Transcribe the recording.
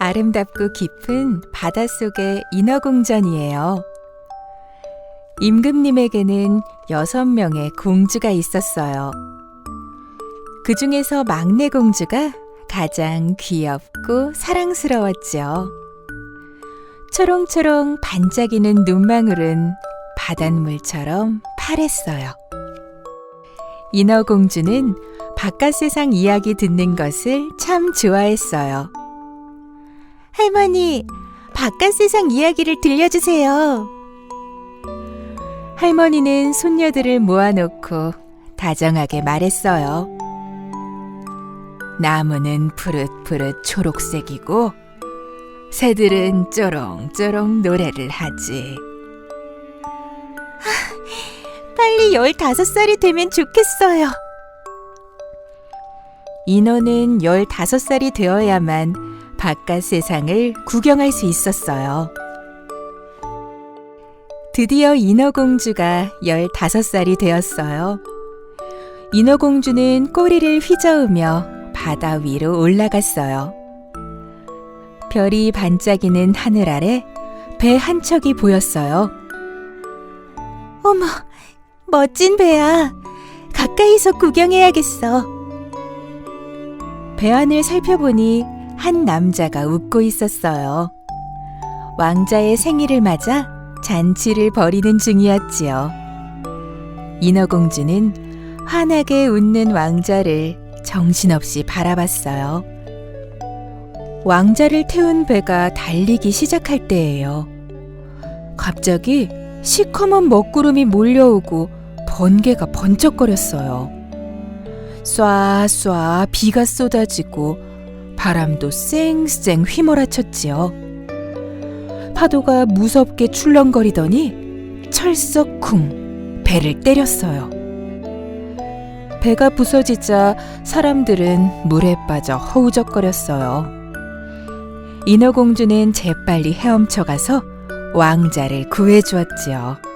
아름답고 깊은 바닷속의 인어공전이에요. 임금님에게는 여섯 명의 공주가 있었어요. 그 중에서 막내 공주가 가장 귀엽고 사랑스러웠죠. 초롱초롱 반짝이는 눈망울은 바닷물처럼 파랬어요. 인어공주는 바깥 세상 이야기 듣는 것을 참 좋아했어요. 할머니, 바깥 세상 이야기를 들려주세요. 할머니는 손녀들을 모아놓고 다정하게 말했어요. 나무는 푸릇푸릇 초록색이고 새들은 쪼롱쪼롱 노래를 하지. 빨리 열다섯 살이 되면 좋겠어요. 인어는 열다섯 살이 되어야만 바깥 세상을 구경할 수 있었어요. 드디어 인어공주가 열다섯 살이 되었어요. 인어공주는 꼬리를 휘저으며 바다 위로 올라갔어요. 별이 반짝이는 하늘 아래 배 한 척이 보였어요. 어머, 멋진 배야. 가까이서 구경해야겠어. 배 안을 살펴보니 한 남자가 웃고 있었어요. 왕자의 생일을 맞아 잔치를 벌이는 중이었지요. 인어공주는 환하게 웃는 왕자를 정신없이 바라봤어요. 왕자를 태운 배가 달리기 시작할 때예요. 갑자기 시커먼 먹구름이 몰려오고 번개가 번쩍거렸어요. 쏴쏴 비가 쏟아지고 바람도 쌩쌩 휘몰아쳤지요. 파도가 무섭게 출렁거리더니 철썩쿵 배를 때렸어요. 배가 부서지자 사람들은 물에 빠져 허우적거렸어요. 인어공주는 재빨리 헤엄쳐 가서 왕자를 구해주었지요.